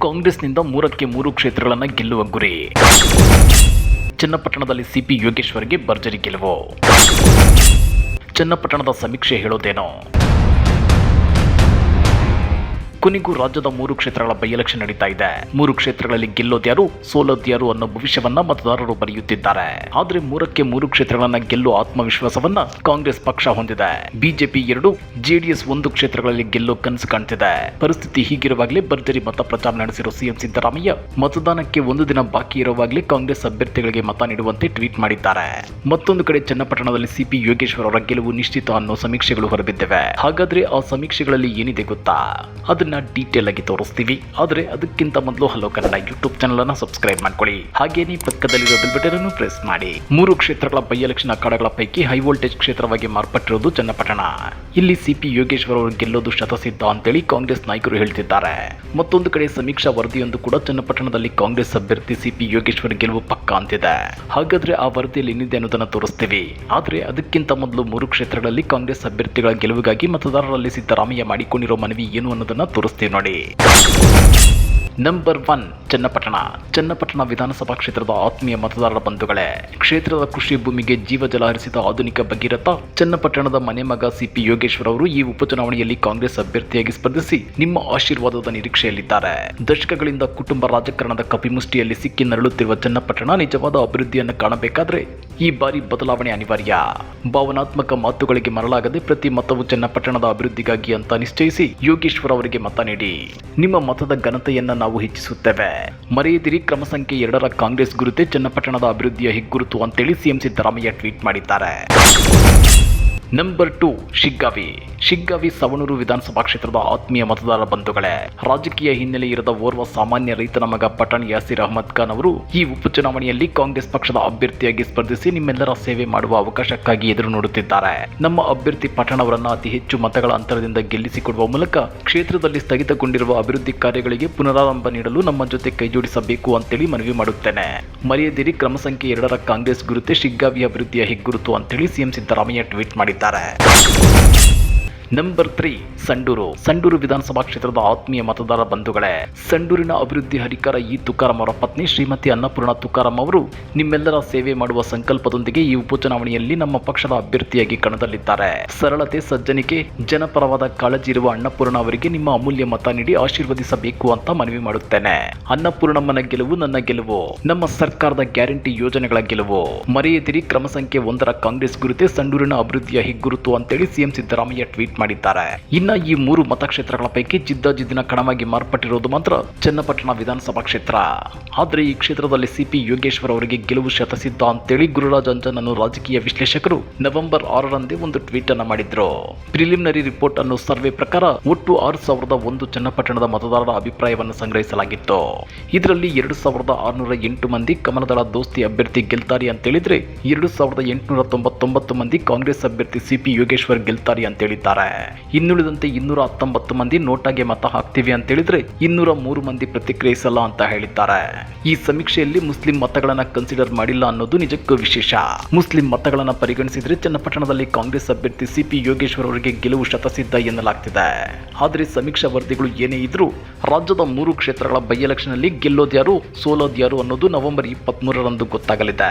ಕಾಂಗ್ರೆಸ್ನಿಂದ ಮೂರಕ್ಕೆ ಮೂರು ಕ್ಷೇತ್ರಗಳನ್ನು ಗೆಲ್ಲುವ ಗುರಿ. ಚನ್ನಪಟ್ಟಣದಲ್ಲಿ ಸಿಪಿ ಯೋಗೇಶ್ವರ್ಗೆ ಭರ್ಜರಿ ಗೆಲುವು. ಚನ್ನಪಟ್ಟಣದ ಸಮೀಕ್ಷೆ ಹೇಳೋದೇನೋ? ಕೊನೆಗೂ ರಾಜ್ಯದ ಮೂರು ಕ್ಷೇತ್ರಗಳ ಬೈ ಎಲೆಕ್ಷನ್ ನಡೀತಾ ಇದೆ. ಮೂರು ಕ್ಷೇತ್ರಗಳಲ್ಲಿ ಗೆಲ್ಲೋದ್ಯಾರು, ಸೋಲೋದ್ಯಾರು ಅನ್ನೋ ಭವಿಷ್ಯವನ್ನ ಮತದಾರರು ಬರೆಯುತ್ತಿದ್ದಾರೆ. ಆದರೆ ಮೂರಕ್ಕೆ ಮೂರು ಕ್ಷೇತ್ರಗಳನ್ನ ಗೆಲ್ಲುವ ಆತ್ಮವಿಶ್ವಾಸವನ್ನ ಕಾಂಗ್ರೆಸ್ ಪಕ್ಷ ಹೊಂದಿದೆ. ಬಿಜೆಪಿ ಎರಡು, ಜೆಡಿಎಸ್ ಒಂದು ಕ್ಷೇತ್ರಗಳಲ್ಲಿ ಗೆಲ್ಲೋ ಕನಸು ಕಾಣ್ತಿದೆ. ಪರಿಸ್ಥಿತಿ ಹೀಗಿರುವಾಗಲೇ ಭರ್ಜರಿ ಮತ ಪ್ರಚಾರ ನಡೆಸಿರೋ ಸಿಎಂ ಸಿದ್ದರಾಮಯ್ಯ ಮತದಾನಕ್ಕೆ ಒಂದು ದಿನ ಬಾಕಿ ಇರುವಾಗಲೇ ಕಾಂಗ್ರೆಸ್ ಅಭ್ಯರ್ಥಿಗಳಿಗೆ ಮತ ನೀಡುವಂತೆ ಟ್ವೀಟ್ ಮಾಡಿದ್ದಾರೆ. ಮತ್ತೊಂದು ಕಡೆ ಚನ್ನಪಟ್ಟಣದಲ್ಲಿ ಸಿಪಿ ಯೋಗೇಶ್ವರ್ ಅವರ ಗೆಲುವು ನಿಶ್ಚಿತ ಅನ್ನೋ ಸಮೀಕ್ಷೆಗಳು ಹೊರಬಿದ್ದಿವೆ. ಹಾಗಾದ್ರೆ ಆ ಸಮೀಕ್ಷೆಗಳಲ್ಲಿ ಏನಿದೆ ಗೊತ್ತಾ? ಅದನ್ನ ಡೀಟೇಲ್ ಆಗಿ ತೋರಿಸ್ತೀವಿ. ಆದ್ರೆ ಅದಕ್ಕಿಂತ ಮೊದಲು ಹಲೋ ಕನ್ನಡ ಯೂಟ್ಯೂಬ್ ಚಾನಲ್ ಅನ್ನು ಸಬ್ಸ್ಕ್ರೈಬ್ ಮಾಡ್ಕೊಳ್ಳಿ. ಹಾಗೇನೇ ಪಕ್ಕದಲ್ಲಿರೋ ಬೆಲ್ ಬಟನ್ ಅನ್ನು ಪ್ರೆಸ್ ಮಾಡಿ. ಮೂರು ಕ್ಷೇತ್ರಗಳ ಬೈ ಎಲೆಕ್ಷನ್ ಅಖಾಡಗಳ ಪೈಕಿ ಹೈ ವೋಲ್ಟೇಜ್ ಕ್ಷೇತ್ರವಾಗಿ ಮಾರ್ಪಟ್ಟಿರೋದು ಚನ್ನಪಟ್ಟಣ. ಇಲ್ಲಿ ಸಿಪಿ ಯೋಗೇಶ್ವರ್ ಅವರು ಗೆಲ್ಲೋದು ಶತಸಿದ್ಧ ಅಂತೇಳಿ ಕಾಂಗ್ರೆಸ್ ನಾಯಕರು ಹೇಳ್ತಿದ್ದಾರೆ. ಮತ್ತೊಂದು ಕಡೆ ಸಮೀಕ್ಷಾ ವರದಿಯೊಂದು ಕೂಡ ಚನ್ನಪಟ್ಟಣದಲ್ಲಿ ಕಾಂಗ್ರೆಸ್ ಅಭ್ಯರ್ಥಿ ಸಿಪಿ ಯೋಗೇಶ್ವರ್ ಗೆಲುವು ಪಕ್ಕ ಅಂತಿದೆ. ಹಾಗಾದ್ರೆ ಆ ವರದಿಯಲ್ಲಿ ಏನಿದೆ ಅನ್ನೋದನ್ನ ತೋರಿಸ್ತೀವಿ. ಆದ್ರೆ ಅದಕ್ಕಿಂತ ಮೊದಲು ಮೂರು ಕ್ಷೇತ್ರಗಳಲ್ಲಿ ಕಾಂಗ್ರೆಸ್ ಅಭ್ಯರ್ಥಿಗಳ ಗೆಲುವಿಗಾಗಿ ಮತದಾರರಲ್ಲಿ ಸಿದ್ದರಾಮಯ್ಯ ಮಾಡಿಕೊಂಡಿರೋ ಮನವಿ ಏನು ಅನ್ನೋದನ್ನ ತೋರಿಸ್ತೀವಿ ನೋಡಿ. Number one Channapatna. ಚನ್ನಪಟ್ಟಣ ವಿಧಾನಸಭಾ ಕ್ಷೇತ್ರದ ಆತ್ಮೀಯ ಮತದಾರರ ಬಂಧುಗಳೇ, ಕ್ಷೇತ್ರದ ಕೃಷಿ ಭೂಮಿಗೆ ಜೀವಜಲ ಹರಿಸಿದ ಆಧುನಿಕ ಭಗೀರಥ, ಚನ್ನಪಟ್ಟಣದ ಮನೆ ಮಗ ಸಿಪಿ ಯೋಗೇಶ್ವರ್ ಅವರು ಈ ಉಪಚುನಾವಣೆಯಲ್ಲಿ ಕಾಂಗ್ರೆಸ್ ಅಭ್ಯರ್ಥಿಯಾಗಿ ಸ್ಪರ್ಧಿಸಿ ನಿಮ್ಮ ಆಶೀರ್ವಾದದ ನಿರೀಕ್ಷೆಯಲ್ಲಿದ್ದಾರೆ. ದಶಕಗಳಿಂದ ಕುಟುಂಬ ರಾಜಕಾರಣದ ಕಪಿಮುಷ್ಟಿಯಲ್ಲಿ ಸಿಕ್ಕಿ ನರಳುತ್ತಿರುವ ಚನ್ನಪಟ್ಟಣ ನಿಜವಾದ ಅಭಿವೃದ್ಧಿಯನ್ನು ಕಾಣಬೇಕಾದ್ರೆ ಈ ಬಾರಿ ಬದಲಾವಣೆ ಅನಿವಾರ್ಯ. ಭಾವನಾತ್ಮಕ ಮಾತುಗಳಿಗೆ ಮರಳಾಗದೆ ಪ್ರತಿ ಮತವು ಚನ್ನಪಟ್ಟಣದ ಅಭಿವೃದ್ಧಿಗಾಗಿ ಅಂತ ನಿಶ್ಚಯಿಸಿ ಯೋಗೇಶ್ವರ್ ಅವರಿಗೆ ಮತ ನೀಡಿ. ನಿಮ್ಮ ಮತದ ಘನತೆಯನ್ನ ನಾವು ಹೆಚ್ಚಿಸುತ್ತೇವೆ. ಮರೆಯದಿರಿ, ಕ್ರಮ ಸಂಖ್ಯೆ ಎರಡರ ಕಾಂಗ್ರೆಸ್ ಗುರುತೆ ಚನ್ನಪಟ್ಟಣದ ಅಭಿವೃದ್ಧಿಯ ಹೆಗ್ಗುರುತು ಅಂತೇಳಿ ಸಿಎಂ ಸಿದ್ದರಾಮಯ್ಯ ಟ್ವೀಟ್ ಮಾಡಿದ್ದಾರೆ. Number two Shiggavi. Shiggavi Savanur ವಿಧಾನಸಭಾ ಕ್ಷೇತ್ರದ ಆತ್ಮೀಯ ಮತದಾರ ಬಂಧುಗಳೇ, ರಾಜಕೀಯ ಹಿನ್ನೆಲೆ ಇರದ ಓರ್ವ ಸಾಮಾನ್ಯ ರೈತನ ಮಗ ಪಠಾಣ್ ಯಾಸಿರ್ ಅಹಮದ್ ಖಾನ್ ಅವರು ಈ ಉಪಚುನಾವಣೆಯಲ್ಲಿ ಕಾಂಗ್ರೆಸ್ ಪಕ್ಷದ ಅಭ್ಯರ್ಥಿಯಾಗಿ ಸ್ಪರ್ಧಿಸಿ ನಿಮ್ಮೆಲ್ಲರ ಸೇವೆ ಮಾಡುವ ಅವಕಾಶಕ್ಕಾಗಿ ಎದುರು ನೋಡುತ್ತಿದ್ದಾರೆ. ನಮ್ಮ ಅಭ್ಯರ್ಥಿ ಪಠಾಣ್ ಅವರನ್ನ ಅತಿ ಹೆಚ್ಚು ಮತಗಳ ಅಂತರದಿಂದ ಗೆಲ್ಲಿಸಿಕೊಡುವ ಮೂಲಕ ಕ್ಷೇತ್ರದಲ್ಲಿ ಸ್ಥಗಿತಗೊಂಡಿರುವ ಅಭಿವೃದ್ಧಿ ಕಾರ್ಯಗಳಿಗೆ ಪುನರಾರಂಭ ನೀಡಲು ನಮ್ಮ ಜೊತೆ ಕೈಜೋಡಿಸಬೇಕು ಅಂತೇಳಿ ಮನವಿ ಮಾಡುತ್ತೇನೆ. ಮರೆಯದಿರಿ ಕ್ರಮ ಸಂಖ್ಯೆ ಎರಡರ ಕಾಂಗ್ರೆಸ್ ಗುರುತೆ ಶಿಗ್ಗಾವಿ ಅಭಿವೃದ್ಧಿಯ ಹೆಗ್ಗುರುತು ಅಂತೇಳಿ ಸಿಎಂ ಸಿದ್ದರಾಮಯ್ಯ ಟ್ವೀಟ್ ಮಾಡಿದ್ದಾರೆ. होता रहे ನಂಬರ್ ತ್ರೀ ಸಂಡೂರು ಸಂಡೂರು ವಿಧಾನಸಭಾ ಕ್ಷೇತ್ರದ ಆತ್ಮೀಯ ಮತದಾರ ಬಂಧುಗಳೇ ಸಂಡೂರಿನ ಅಭಿವೃದ್ಧಿ ಹರಿಕಾರ ಈ ತುಕಾರಾಂ ಅವರ ಪತ್ನಿ ಶ್ರೀಮತಿ ಅನ್ನಪೂರ್ಣ ತುಕಾರಾಂ ಅವರು ನಿಮ್ಮೆಲ್ಲರ ಸೇವೆ ಮಾಡುವ ಸಂಕಲ್ಪದೊಂದಿಗೆ ಈ ಉಪಚುನಾವಣೆಯಲ್ಲಿ ನಮ್ಮ ಪಕ್ಷದ ಅಭ್ಯರ್ಥಿಯಾಗಿ ಕಣದಲ್ಲಿದ್ದಾರೆ. ಸರಳತೆ, ಸಜ್ಜನಿಕೆ, ಜನಪರವಾದ ಕಾಳಜಿ ಇರುವ ಅನ್ನಪೂರ್ಣ ಅವರಿಗೆ ನಿಮ್ಮ ಅಮೂಲ್ಯ ಮತ ನೀಡಿ ಆಶೀರ್ವದಿಸಬೇಕು ಅಂತ ಮನವಿ ಮಾಡುತ್ತೇನೆ. ಅನ್ನಪೂರ್ಣಮ್ಮನ ಗೆಲುವು ನನ್ನ ಗೆಲುವು. ನಮ್ಮ ಸರ್ಕಾರದ ಗ್ಯಾರಂಟಿ ಯೋಜನೆಗಳ ಗೆಲುವು. ಮರೆಯದಿರಿ, ಕ್ರಮ ಸಂಖ್ಯೆ ಒಂದರ ಕಾಂಗ್ರೆಸ್ ಗುರುತೆ ಸಂಡೂರಿನ ಅಭಿವೃದ್ಧಿಯ ಹೆಗ್ಗುರುತು ಅಂತೇಳಿ ಸಿಎಂ ಸಿದ್ದರಾಮಯ್ಯ ಟ್ವೀಟ್ ಮಾಡಿದ್ದಾರೆ. ಇನ್ನ ಈ ಮೂರು ಮತಕ್ಷೇತ್ರಗಳ ಪೈಕಿ ಜಿದ್ದಾಜಿದ್ದಿನ ಕಣವಾಗಿ ಮಾರ್ಪಟ್ಟಿರೋದು ಮಾತ್ರ ಚನ್ನಪಟ್ಟಣ ವಿಧಾನಸಭಾ ಕ್ಷೇತ್ರ. ಆದರೆ ಈ ಕ್ಷೇತ್ರದಲ್ಲಿ ಸಿಪಿ ಯೋಗೇಶ್ವರ್ ಅವರಿಗೆ ಗೆಲುವು ಶತಸಿದ್ಧ ಅಂತೇಳಿ ಗುರುರಾಜ್ ಅಂಜನ್ ಅನ್ನು ರಾಜಕೀಯ ವಿಶ್ಲೇಷಕರು ನವೆಂಬರ್ ಆರರಂದೇ ಒಂದು ಟ್ವೀಟ್ ಅನ್ನು ಮಾಡಿದ್ರು. ಪ್ರಿಲಿಮಿನರಿ ರಿಪೋರ್ಟ್ ಅನ್ನು ಸರ್ವೆ ಪ್ರಕಾರ ಒಟ್ಟು ಆರು ಸಾವಿರದ ಒಂದು ಚನ್ನಪಟ್ಟಣದ ಮತದಾರರ ಅಭಿಪ್ರಾಯವನ್ನು ಸಂಗ್ರಹಿಸಲಾಗಿತ್ತು. ಇದರಲ್ಲಿ ಎರಡು ಸಾವಿರದ ಆರುನೂರ ಎಂಟು ಮಂದಿ ಕಮಲದಳ ದೋಸ್ತಿ ಅಭ್ಯರ್ಥಿ ಗೆಲ್ತಾರೆ ಅಂತೇಳಿದ್ರೆ ಎರಡು ಸಾವಿರದ ಎಂಟುನೂರ ತೊಂಬತ್ತೊಂಬತ್ತು ಮಂದಿ ಕಾಂಗ್ರೆಸ್ ಅಭ್ಯರ್ಥಿ ಸಿಪಿ ಯೋಗೇಶ್ವರ್ ಗೆಲ್ತಾರೆ ಅಂತ ಹೇಳಿದ್ದಾರೆ. ಇನ್ನುಳಿದಂತೆ ಇನ್ನೂರ ಹತ್ತೊಂಬತ್ತು ಮಂದಿ ನೋಟಾಗೆ ಮತ ಹಾಕ್ತೀವಿ ಅಂತ ಹೇಳಿದ್ರೆ ಇನ್ನೂರ ಮೂರು ಮಂದಿ ಪ್ರತಿಕ್ರಿಯಿಸಲ್ಲ ಅಂತ ಹೇಳಿದ್ದಾರೆ. ಈ ಸಮೀಕ್ಷೆಯಲ್ಲಿ ಮುಸ್ಲಿಂ ಮತಗಳನ್ನ ಕನ್ಸಿಡರ್ ಮಾಡಿಲ್ಲ ಅನ್ನೋದು ನಿಜಕ್ಕೂ ವಿಶೇಷ. ಮುಸ್ಲಿಂ ಮತಗಳನ್ನ ಪರಿಗಣಿಸಿದ್ರೆ ಚನ್ನಪಟ್ಟಣದಲ್ಲಿ ಕಾಂಗ್ರೆಸ್ ಅಭ್ಯರ್ಥಿ ಸಿಪಿ ಯೋಗೇಶ್ವರ್ ಅವರಿಗೆ ಗೆಲುವು ಶತಸಿದ್ಧ ಎನ್ನಲಾಗ್ತಿದೆ. ಆದರೆ ಸಮೀಕ್ಷಾ ವರದಿಗಳು ಏನೇ ಇದ್ರೂ ರಾಜ್ಯದ ಮೂರು ಕ್ಷೇತ್ರಗಳ ಬೈ ಎಲೆಕ್ಷನ್ನಲ್ಲಿ ಗೆಲ್ಲೋದ್ಯಾರು ಸೋಲೋದ್ಯಾರು ಅನ್ನೋದು ನವೆಂಬರ್ ಇಪ್ಪತ್ತ್ಮೂರರಂದು ಗೊತ್ತಾಗಲಿದೆ.